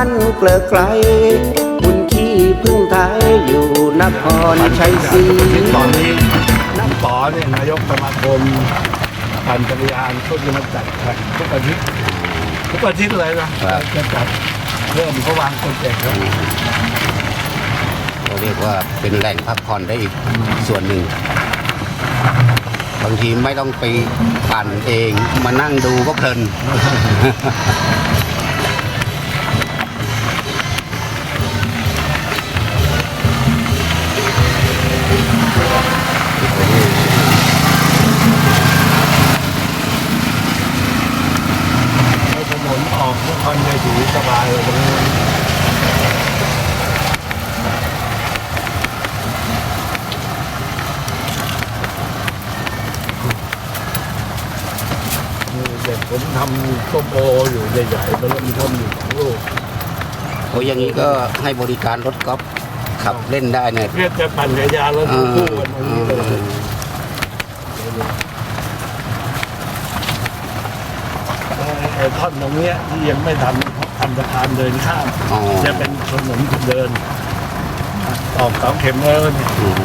านเกลือไกลหุ่นขี้พึ่งไทยอยู่นครชัยศรีตอนนี้นักป๋อเนี่ยนายกสมาคมปั่นจักรยานเขาจะมาจัดแข่งทุกอาทิตย์ทุกอาทิตย์เลยนะจะจัดเริ่มเขาวางโปรเจกต์ครับก็เรียกว่าเป็นแหล่งพักผ่อนได้อีกส่วนหนึ่งบางทีไม่ต้องไปปั่นเองมานั่งดูก็เพลิน สบายเลยตรงนี้นี่เด็กผมทำส้มโออยู่ใหญ่ๆแล้วมีทำอยู่สองลูกโอ้ยอย่างนี้ก็ให้บริการรถกอล์ฟขับเล่นได้เนี่ยเรียกจะปั่นจักรยานแล้วเอดูอคู่กันตรงนี้เลยไอ้ท่อนตรงเนี้ยที่ยังไม่ทำ ทำสะพานเดินข้ามอ๋อ จะเป็นถนนคนเดินตอกเสาเข็มแล้วเนี่ยอืม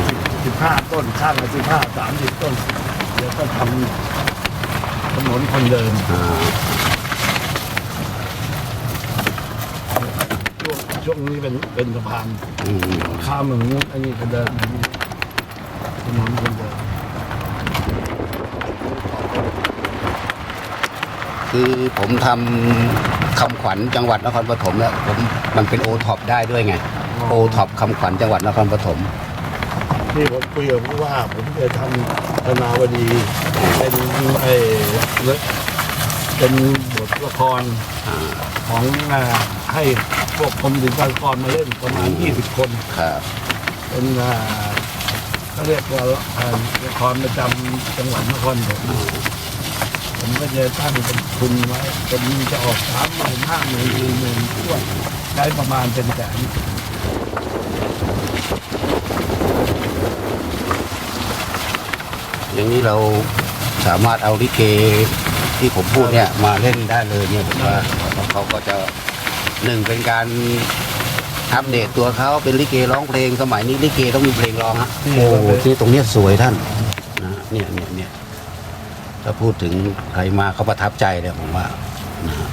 สิบห้าต้นข้างละสิบห้าสามสิบต้นเดี๋ยวก็ทำถนนคนเดินอ่าช่วงช่วงนี้เป็นเป็นสะพานอืมข้ามอย่างนู้นอันนี้ก็เดินอันนี้ถนนคนเดิน คือผมทำ คำขวัญจังหวัดนครปฐมแล้วผมมันเป็นโอท็อปได้ด้วยไงโอท็อปคำขวัญจังหวัดนครปฐมนี่ผมคุยกับผู้ว่าผมจะทำธนาวดีเป็นไอ้เรื่องเป็นบทละครอ่าของอ่าให้พวกกรมศิลปากรมาเล่นประมาณ 20 คนครับเป็นอ่าเขาเรียกว่าอ่าละครประจำจังหวัดนครปฐม ผมก็จะตั้งเป็นทุนไว้เป็นจะออกสามหมื่นห้าหมื่นสี่หมื่นทั่วได้ประมาณเป็นแสนอย่างนี้เราสามารถเอาลิเกที่ผมพูดเนี่ยมาเล่นได้เลยเนี่ยผมว่าเขาก็จะหนึ่งเป็นการอัปเดตตัวเขาเป็นลิเกร้องเพลงสมัยนี้ลิเกต้องมีเพลงร้องฮะโอ้ที่ตรงเนี้ยสวยท่านนะเนี่ยเนี่ยเนี่ย ถ้าพูดถึงใครมาเขาประทับใจเลยผมว่านะฮะ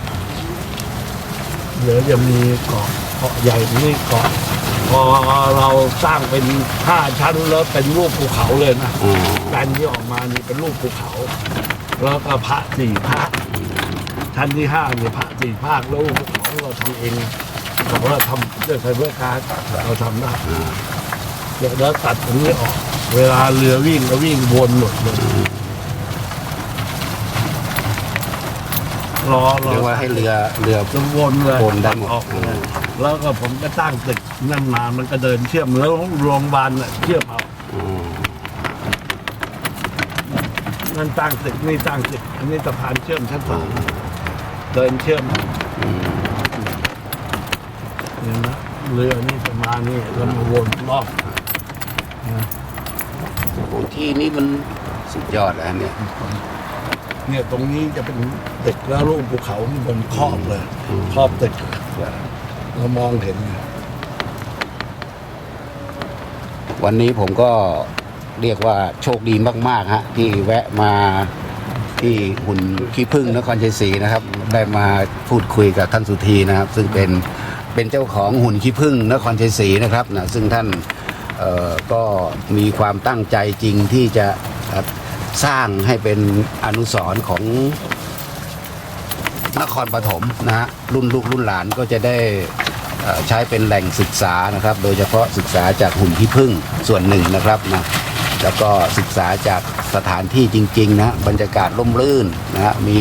เดี๋ยวจะมีเกาะเกาะใหญ่นี่เกาะพอเราสร้างเป็นห้าชั้นแล้วเป็นรูปภูเขาเลยนะอ๋อแปลนที่ออกมานี่เป็นรูปภูเขา แล้วก็พระสี่พระชั้นที่ห้าเนี่ยพระสี่ภาคแล้วภูเขาเราทำเองแต่ว่าทำด้วยไฟเบอร์การ์ดเราทำได้อ่าเดี๋ยวแล้วตัดตรงนี้ออก เวลาเรือวิ่งก็วิ่งวนหมดเลย รอรอเรียกว่าให้เรือเรือ จะวนเลยวนได้หมด ออกเลยแล้วก็ผมก็ตั้งตึกนั่นมามันก็เดินเชื่อมแล้วโรงพยาบาลน่ะเชื่อมเอาอ๋อนั่นตั้งตึกนี่ตั้งตึกอันนี้สะพานเชื่อมชั้นสองเดินเชื่อมอืมเนี่ยนะเรือนี่ประมาณนี้แล้วมาวนรอบโอ้ที่นี่มันสุดยอดแล้วเนี่ย เนี่ยตรงนี้จะเป็นตึกแล้วรูปภูเขาบนครอบเลยครอบตึกเรามองเห็น วันนี้ผมก็เรียกว่าโชคดีมากๆฮะที่แวะมาที่หุ่นขี้พึ่งนครชัยศรีนะครับ ได้มาพูดคุยกับท่านสุธีนะครับ ซึ่งเป็นเป็นเจ้าของหุ่นขี้พึ่งนครชัยศรีนะครับนะซึ่งท่านเอ่อก็มีความตั้งใจจริงที่จะเอ่อ สร้างให้เป็นอนุสรณ์ของนครปฐมนะฮะรุ่นลูกรุ่นหลานก็จะได้ใช้เป็นแหล่งศึกษานะครับ โดยเฉพาะศึกษาจากหุ่นขี้ผึ้งส่วนหนึ่งนะครับนะแล้วก็ศึกษาจากสถานที่จริงๆนะบรรยากาศร่มรื่นนะฮะมี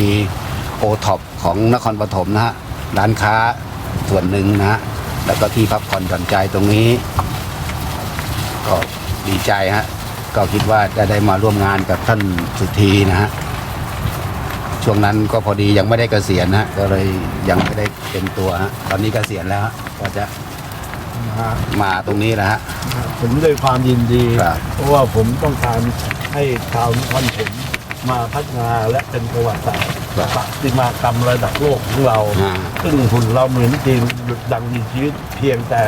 โอท็อปของนครปฐมนะฮะร้านค้าส่วนหนึ่งนะฮะแล้วก็ที่พักผ่อนหย่อนใจตรงนี้ ก็ดีใจฮะ ก็คิดว่าจะได้มาร่วมงานกับท่านสุธีนะฮะช่วงนั้นก็พอดียังไม่ได้เกษียณนะก็เลยยังไม่ได้เป็นตัวฮะตอนนี้เกษียณแล้วฮะก็จะนะฮะมาตรงนี้แหละฮะ ผมด้วยความยินดี ครับ เพราะว่าผมต้องการให้ชาวนครผมมาพัฒนาและเป็นประวัติศาสตร์ประติมากรรมระดับโลกของเรา อ่าซึ่งหุ่นเราเหมือนจริงหยุดดังมีชีวิตเพียงแต่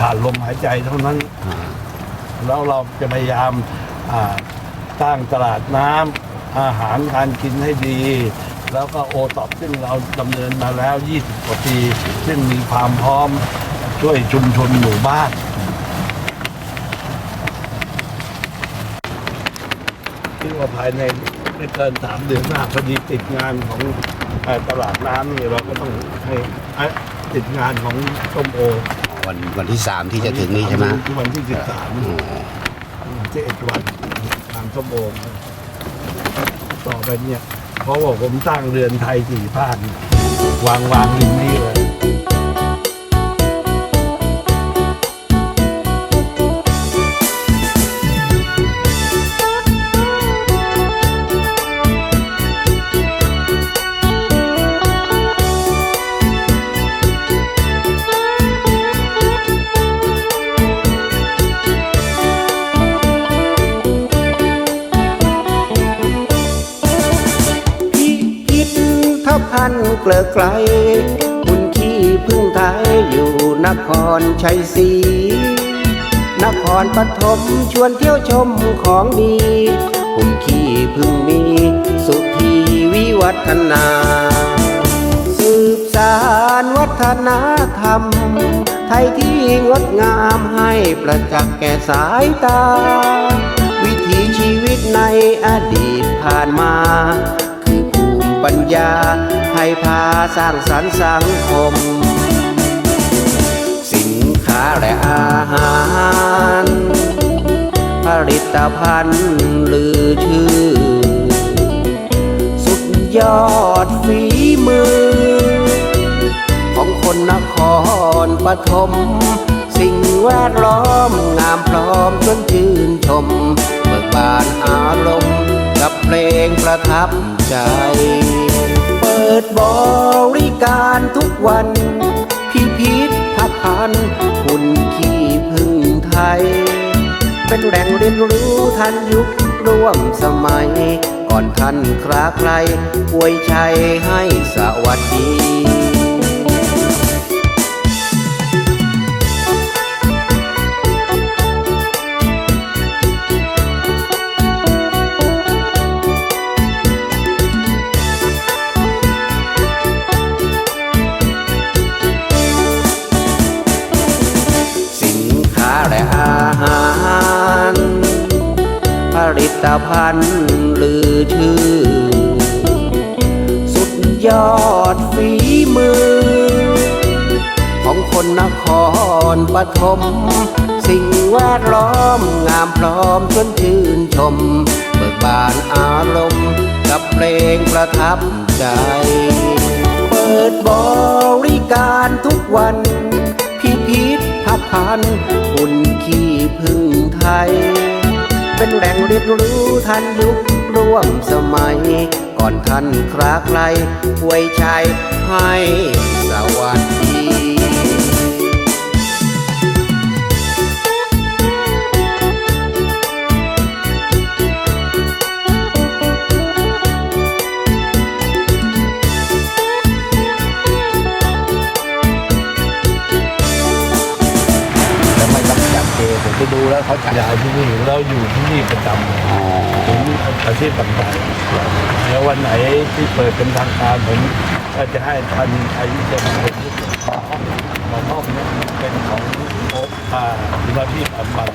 ขาดลมหายใจเท่านั้น อ่า แล้วเราจะพยายามสร้างตลาดน้ำอาหารการกินให้ดี แล้วก็โอท็อปซึ่งเราดำเนินมาแล้ว 20 กว่าปี ซึ่งมีความพร้อมช่วยชุมชนหมู่บ้านที่ว่าภายในไม่เกินสามเดือนหน้าพอดีติดงานของตลาดน้ำเนี่เราก็ต้องให้ติดงานของส้มโอ วันวันที่สามที่จะถึงนี้ใช่ไหมวันที่สิบสามอ๋อเจ็ดวันทางชั่วโมงต่อไปเนี่ยเพราะว่าผมสร้างเรือนไทยสี่ภาคเนี่ยวางวางริมนี้เลย ธภัณฑ์เกลือไกลบุญขี้พึ่งไทยอยู่นครชัยศรีนครปฐมชวนเที่ยวชมของดีบุญขี้พึ่งมีสุธีวิวัฒนา สืบสารวัฒนธรรม ไทยที่งดงามให้ประจักษ์แก่สายตา วิถีชีวิตในอดีตผ่านมา ปัญญา ให้พาสร้างสรรค์สังคม สินค้าและอาหาร ผลิตภัณฑ์ลือชื่อ สุดยอดฝีมือ ของคนนครปฐมสิ่งแวดล้อมงามพร้อมจนชื่นชม เบิกบานอารมณ์ ประทับใจ เปิดบริการทุกวันพิพิธภัณฑ์หุ่นขี้พึ่งไทย เป็นแหล่งเรียนรู้ทันยุคร่วมสมัย ก่อนท่านคราใครอวยชัยให้สวัสดี ผลิตภัณฑ์ลือชื่อ สุดยอดฝีมือ ของคนนครปฐมสิ่งแวดล้อมงามพร้อมจนชื่นชม เบิกบานอารมณ์กับเพลงประทับใจ เปิดบริการทุกวันพิพิธภัณฑ์หุ่นขี้พึ่งไทย แรงเรียนรู้ทันยุคร่วมสมัย ก่อนท่านคราใครไวยชัยให้สวัสดี เขาจัดย้ายที่นี่เราอยู่ที่นี่ประจำถึงอาชีพต่างๆแล้ววันไหนที่เปิดเป็นทางการผมก็จะให้ท่านอายุจะมาเป็นที่ของห้องนี้เป็นของโอ๊ตอาที่ว่าที่ปำบัน